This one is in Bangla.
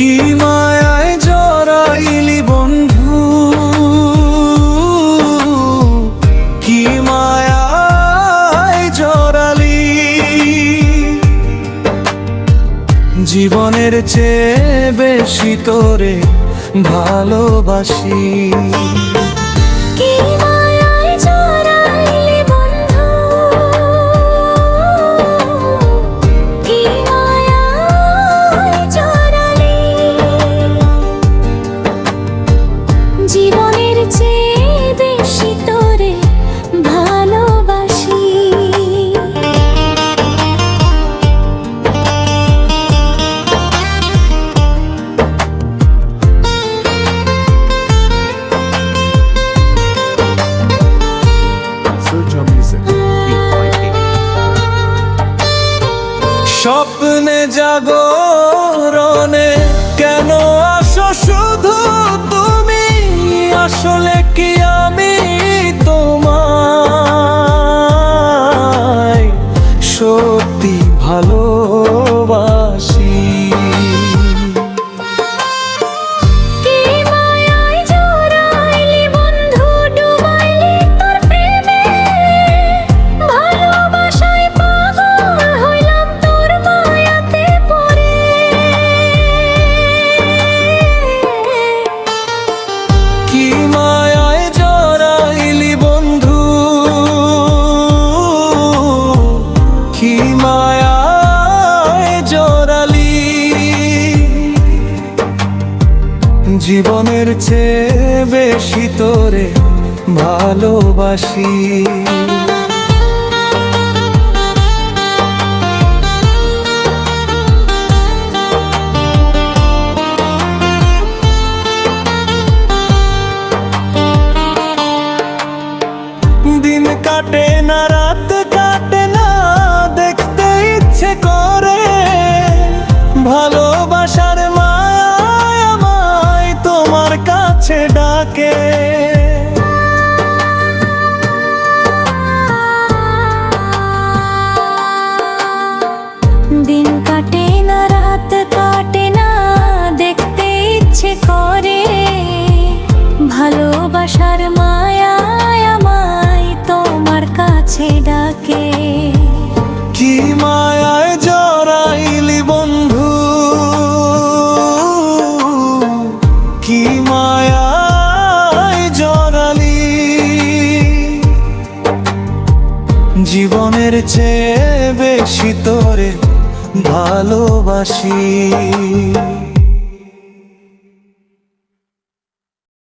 কি মায়ায় জরাইলি বন্ধু? কি মায়ায় জরালি জীবনের চেয়ে বেশি তোরে ভালোবাসি। স্বপ্নে জাগরণে জীবনের চেয়ে বেশি তোরে ভালোবাসি। দিন কাটে না, রাত কাটে না, দেখতে ইচ্ছে করে ভালোবাসার তোমার কাছে ডাকে। দিন কাটে না রাত কাটে না দেখতে ইচ্ছে করে। ভালোবাসার মায়ায় আমায় তোমার কাছে ডাকে। কি মায়ায় জীবনের চেয়ে বেশি তোরে ভালোবাসি।